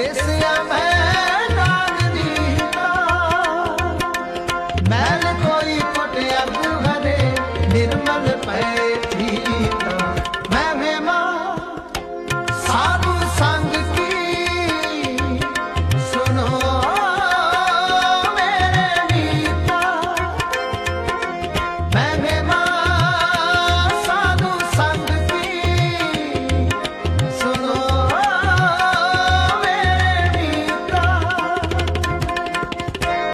ਦਿਸਿਆ ਮੈਂ ਨਾਗਨੀ ਦਾ ਮੈਲ ਕੋਈ ਕੋਟ ਅਬ ਹਰੇ ਨਿਰਮਲ ਪੈ ਪੀਤਾ